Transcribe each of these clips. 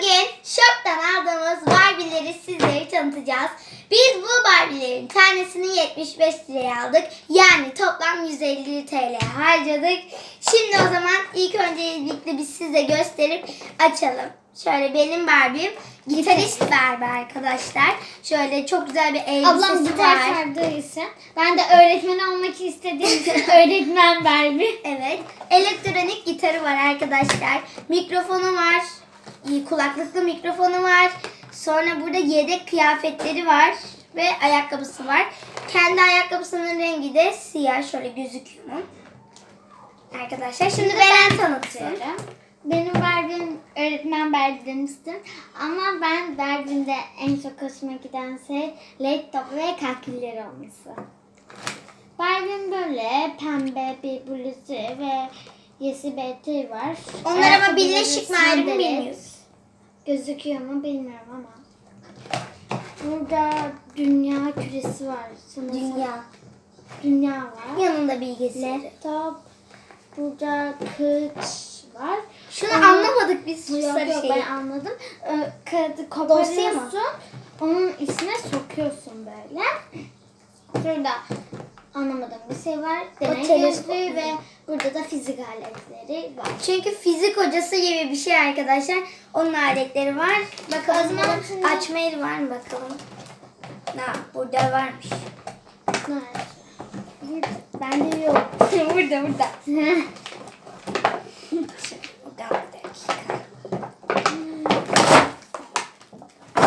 Bugün shop'tan aldığımız Barbie'leri sizlere tanıtacağız. Biz bu Barbie'lerin tanesini 75 liraya aldık. Yani toplam 150 TL harcadık. Şimdi o zaman ilk öncelikle biz size gösterip açalım. Şöyle benim Barbie'm gitarist Barbie arkadaşlar. Şöyle çok güzel bir elbisesi Ablam gitar var. sardığı için. Ben de öğretmen olmak istediğim için öğretmen Barbie. Evet. Elektronik gitarı var arkadaşlar. Mikrofonu var. Kulaklıklı mikrofonu var. Sonra burada yedek kıyafetleri var. Ve ayakkabısı var. Kendi ayakkabısının rengi de siyah. Şöyle gözüküyor mu? Arkadaşlar şimdi Beren tanıtsın. Benim Barbie'm öğretmen demiştim. Ama ben Barbie'mde en çok hoşuma giden şey laptop ve kakilleri olması. Barbie'm böyle pembe bir bluzu ve yesi eteği var. Onlar ama birleşik mi ayrı mı bilmiyoruz. Gözüküyor mu bilmiyorum ama. Burada dünya küresi var. Sanırsam. Dünya. Dünya var. Yanında bilgisayarı. Laptop. Burada kılıç var. Şunu Onu- anlamadık biz Yok yok şeyi. ben anladım. Ee, kağıdı koparıyorsun. Onun içine sokuyorsun böyle. Şurada anlamadığım bir şey var. Deney gözlüğü ve burada da fizik aletleri var. Çünkü fizik hocası gibi bir şey arkadaşlar. Onun aletleri var. Bakalım bunun şimdi- açma yeri var mı bakalım. Ha, burada varmış. Nerede? Burada. Bende yok. burada. Burada bir dakika.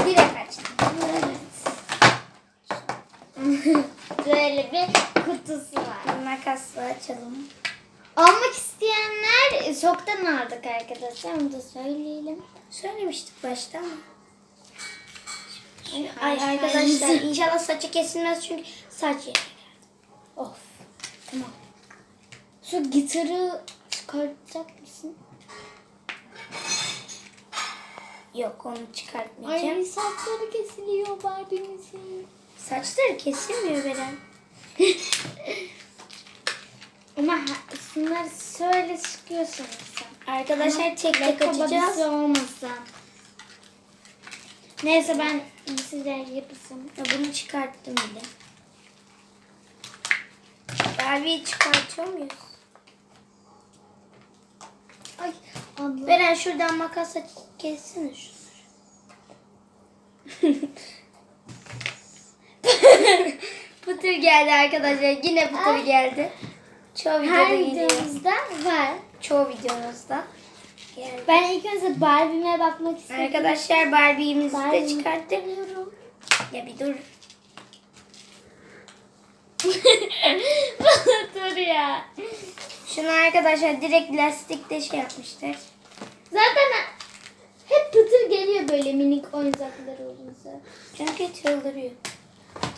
Direkt açtım. Böyle bir kutusu var. Makasla açalım. Almak isteyenler e, aldık arkadaşlar. Onu da söyleyelim. Söylemiştik başta ama. Ay arkadaşlar inşallah saçı kesilmez çünkü saç yeri. Of. Tamam. Şu gitarı çıkartacak mısın? Yok onu çıkartmayacağım. Ay saçları kesiliyor Barbie'mizin. Saçları kesilmiyor Beren. Ama şunları şöyle sıkıyorsun sen. Arkadaşlar tek Ayakkabısı açacağız. olmasa. Neyse ben size yapısım. Ya bunu çıkarttım bile. Barbie'yi çıkartıyor muyuz? Ay abla. Beren şuradan makasla kessene şunları. Pıtır geldi arkadaşlar. Yine pıtır Ay. geldi. Çoğu videoda Her geliyor. videomuzda var. Çoğu videomuzda geldi. Ben ilk önce Barbie'me bakmak istedim. Arkadaşlar Barbie'mizi de Barbie'mi çıkarttık. Ya bir dur. Dur ya. Şunu arkadaşlar direkt lastikte şey yapmışlar. Zaten hep pıtır geliyor böyle minik oyuncaklar olunca. Çünkü çıldırıyor.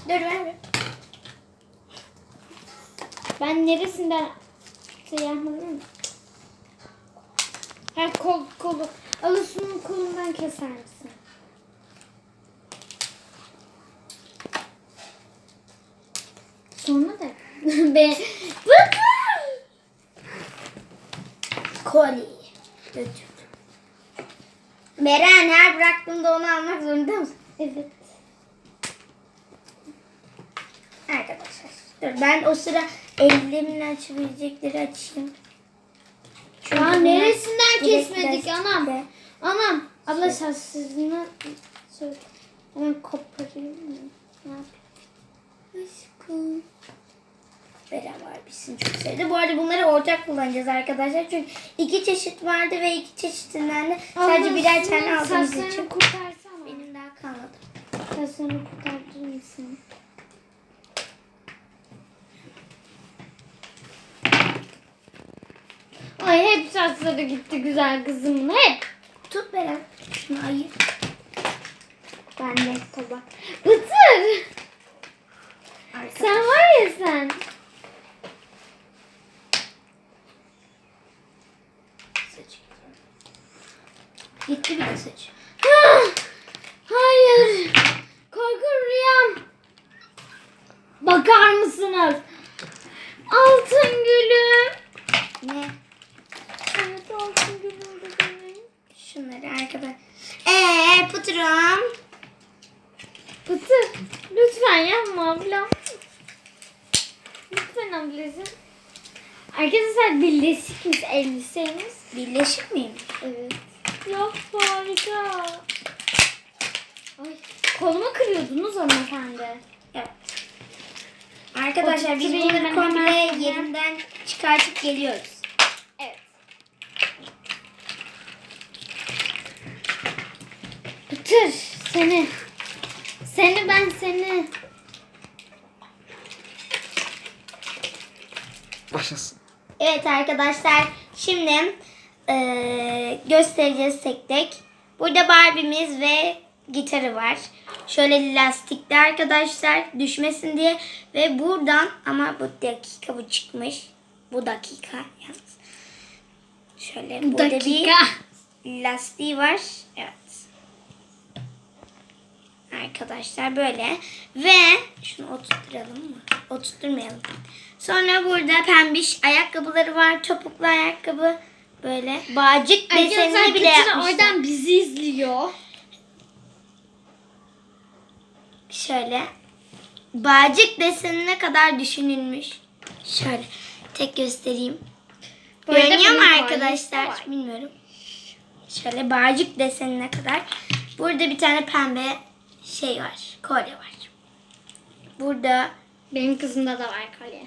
Dur ver. Ben neresinden şey yapmadım. Ha kol kolu. Alısunun kolundan keser misin? Sonra da ben Bakın. Koli. Götür. Beren her bıraktığımda onu almak zorunda mısın? Evet. Arkadaşlar. Dur ben o sıra elimle açabilecekleri açayım. Çünkü Ya neresinden kesmedik anam? Anam. Abla şaşsızlığına söyle. Hemen koparayım mı? Ne yapayım? Aşkım. Var bizim çok sevdi. Bu arada bunları ortak kullanacağız arkadaşlar. Çünkü iki çeşit vardı ve iki çeşitinden de sadece Abla, birer tane aldığımız Saçlarını için. kurtarsana. Benim daha kalmadı. Saçlarını kurtarır mısın? Ay hep saçları gitti güzel kızımın hep. Tut Beren. Şunu ayır. Ben de taban. Bıtır. Arkadaşlar. Sen var ya sen. Saçı. Gitti bir de saçı. Ah, Hayır. Korku rüyam. Bakar mısınız? Altın gülüm. Ne? Altın gülüm de benim. Şunları arkadaşlar. Ve pıtırım. Pıtır lütfen yapma ablam. Lütfen ablacığım. Arkadaşlar birleşikmiş elbisemiz. Birleşik miyim? Evet. Ya harika. Ay, kolumu kırıyordunuz hanımefendi. Evet. Arkadaşlar biz bunları komple yerinden çıkartıp geliyoruz. Evet. Pıtır seni. Seni ben seni. Başlasın. Evet arkadaşlar şimdi eee, göstereceğiz tek tek. Burada Barbie'miz ve gitarı var. Şöyle lastikli arkadaşlar düşmesin diye. Ve buradan ama bu dakika bu çıkmış. Bu dakika yalnız. Şöyle burada Dakika. bir lastiği var. Evet. Arkadaşlar böyle. Ve şunu oturtturalım mı? Oturtturmayalım. Sonra burada pembiş ayakkabıları var. Topuklu ayakkabı. Böyle bağcık desenini bile yapmışlar. oradan bizi izliyor. Şöyle. Bağcık desenine kadar düşünülmüş. Şöyle. Tek göstereyim. Görünüyor mu arkadaşlar? var. Bilmiyorum. Şöyle bağcık desenine kadar. Burada bir tane pembe şey var. Kolye var. Burada Benim kızımda da var kolye.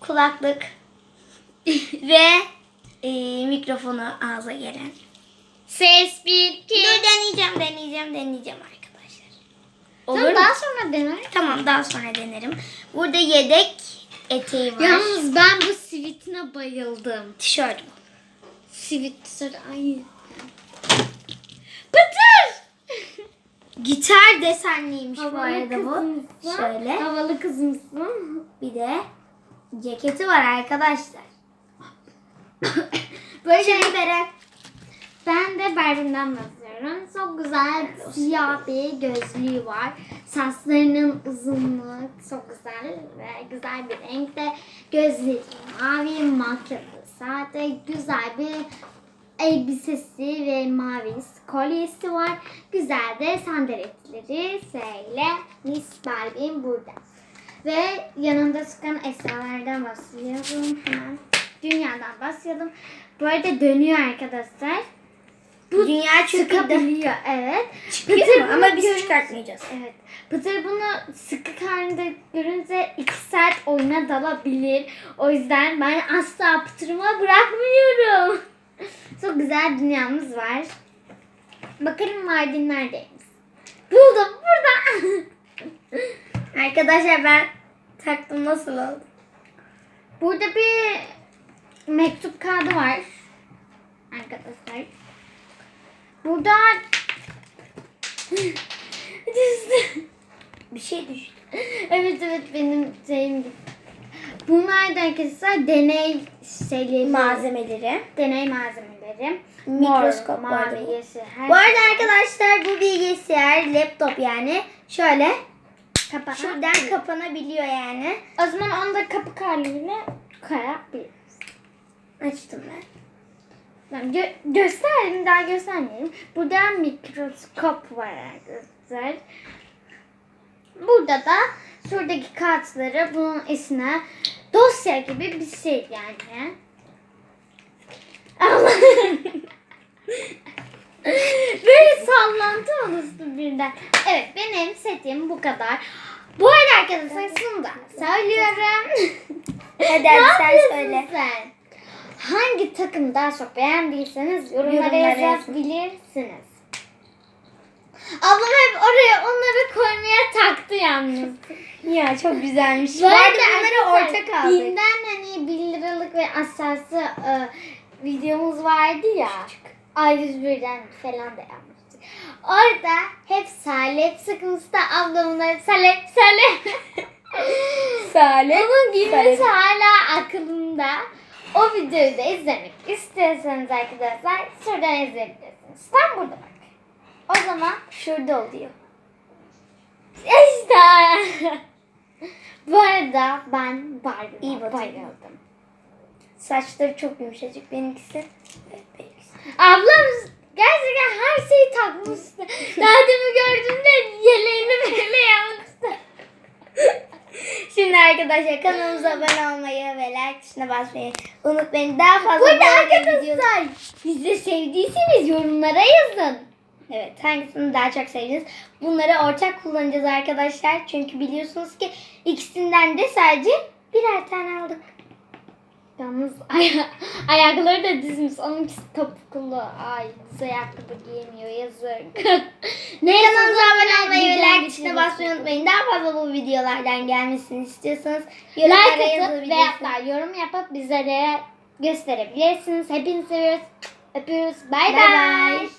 kulaklık ve e, mikrofonu ağza gelen. Ses bir iki. Dur deneyeceğim, deneyeceğim, deneyeceğim arkadaşlar. Olur Tamam, mu? daha sonra dener. Tamam daha sonra denerim. Burada yedek eteği var. Yalnız ben bu sivitine bayıldım. Tişört bu. Sivit tişört ay. Pıtır! Gitar desenliymiş bu Havalı arada bu. Şöyle. Havalı kızımsın. Bir de ceketi var arkadaşlar. Böyle şey Beren. Ben de Barbie'den bahsediyorum. Çok güzel siyah bir gözlüğü var. Saçlarının uzunluğu çok güzel ve güzel bir renkte. Gözleri mavi, makyajı sade, güzel bir elbisesi ve mavi kolyesi var. Güzel de sandaletleri şöyle Miss Barbie'm burada. Ve yanında çıkan eşyalardan bahsediyorum hemen. Dünyadan bahsedelim. Bu arada dönüyor arkadaşlar. Bu Dünya çıkabiliyor evet. Çıkıyor Pıtır mu? bunu Ama biz görünce- çıkartmayacağız. Evet. Pıtır bunu sıkı halinde görünce iki saat oyuna dalabilir. O yüzden ben asla Pıtır'ıma bırakmıyorum. Çok güzel dünyamız var. Bakalım Mardin neredeymiş. Buldum burada. Arkadaşlar ben taktım nasıl oldu? Burada bir mektup kağıdı var. Arkadaşlar. Burada. Bir şey düştü. evet evet benim şeyim gitti. Bunlar da arkadaşlar deney şeyleri. Malzemeleri. Deney malzemeleri. Mikroskop Mor, mavi, bu. yeşil. Her Bu arada arkadaşlar bu bilgisayar, laptop yani şöyle kapağı. şuradan kapanabiliyor yani. O zaman onu da kapı haliyle koyabiliriz. Açtım ben. Tamam, gö- gösterelim daha göstermeyelim. Burada mikroskop var arkadaşlar. Burada da şuradaki kağıtları bunun içine dosya gibi bir şey yani. Allah. Böyle sallantı oluştu birden. Evet benim setim bu kadar. Bu arada arkadaşlar şunu da söylüyorum. Hadi Ne sen yapıyorsun söyle. sen? Hangi takım daha çok beğendiyseniz yorumlara Yorumlara yazabilirsiniz. Ablam hep oraya onları koymaya taktı yalnız. Ya çok güzelmiş. Bu arada bunları ortak aldık. Binden hani 1 liralık ve aşağısı e, videomuz vardı ya. A101'den falan da yapmıştık. Orada hep salep sıkıntısı da ablamlar salep salep. Salep. Onun gülmesi hala aklımda. O videoyu da izlemek istiyorsanız arkadaşlar şuradan izleyebilirsiniz. Tam burada bak. O zaman Şurada oluyor. işte. Bu arada ben İyi Barbie'ye bakın. bayıldım. Saçları çok yumuşacık benimkisi. Evet benimkisi. Ablam gerçekten her şeyi takmış yapmıştı. Daha demin gördüm de yeleğini böyle yapmıştı. Şimdi arkadaşlar kanalımıza abone olmayı ve like tuşuna basmayı unutmayın. Daha fazla Burada arkadaşlar bizi sevdiyseniz yorumlara yazın. Evet hangisini daha çok sevdiniz? Bunları ortak kullanacağız arkadaşlar. Çünkü biliyorsunuz ki ikisinden de sadece birer tane aldık. Yalnız aya ayakları da dizmiş. Onunkisi topuklu. Ay düz ayakkabı giyemiyor yazık. Neyse Kanalımıza abone olmayı ve like tuşuna basmayı unutmayın. Daha fazla bu videolardan gelmesini istiyorsanız Like atıp ve hatta yorum yapıp bizlere gösterebilirsiniz. Hepinizi seviyoruz. Öpüyoruz. Bay. bay.